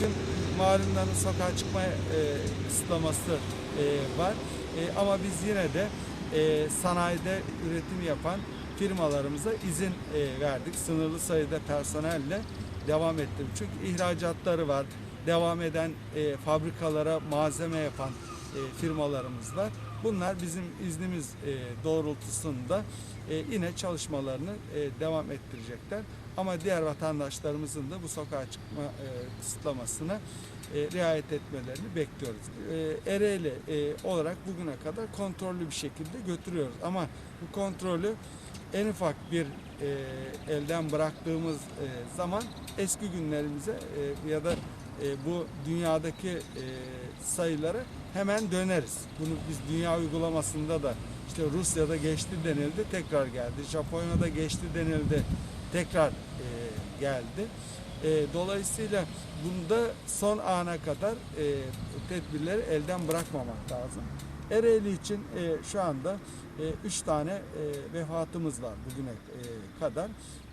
bugün malumların sokağa çıkma e, kısıtlaması e, var. E, ama biz yine de e, sanayide üretim yapan firmalarımıza izin e, verdik. Sınırlı sayıda personelle devam ettim. Çünkü ihracatları var. Devam eden e, fabrikalara malzeme yapan e, firmalarımız var. Bunlar bizim iznimiz e, doğrultusunda e, yine çalışmalarını e, devam ettirecekler. Ama diğer vatandaşlarımızın da bu sokağa çıkma e, riayet etmelerini bekliyoruz. E, Ereğli olarak bugüne kadar kontrollü bir şekilde götürüyoruz. Ama bu kontrolü en ufak bir elden bıraktığımız zaman eski günlerimize ya da e, bu dünyadaki e, sayıları hemen döneriz. Bunu biz dünya uygulamasında da işte Rusya'da geçti denildi tekrar geldi. Japonya'da geçti denildi tekrar e, geldi. E, dolayısıyla bunda son ana kadar e, tedbirleri elden bırakmamak lazım. Ereğli için e, şu anda 3 tane e, vefatımız var bugüne e, kadar.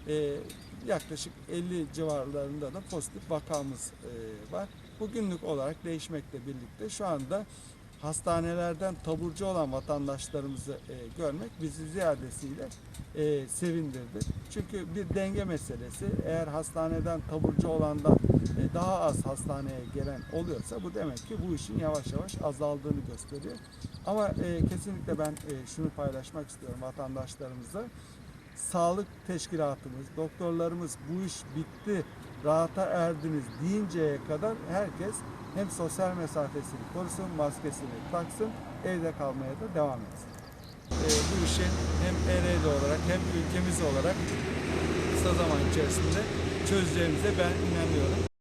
E, yaklaşık 50 civarlarında da pozitif vakamız e, var. Bugünlük olarak değişmekle birlikte şu anda hastanelerden taburcu olan vatandaşlarımızı e, görmek bizi ziyadesiyle e, sevindirdi. Çünkü bir denge meselesi. Eğer hastaneden taburcu olandan e, daha az hastaneye gelen oluyorsa bu demek ki bu işin yavaş yavaş azaldığını gösteriyor. Ama e, kesinlikle ben e, şunu paylaşmak istiyorum vatandaşlarımıza. Sağlık teşkilatımız, doktorlarımız bu iş bitti, rahata erdiniz deyinceye kadar herkes hem sosyal mesafesini korusun, maskesini taksın, evde kalmaya da devam etsin. E, bu işi hem Ereğli olarak hem ülkemiz olarak kısa zaman içerisinde çözeceğimize ben inanıyorum.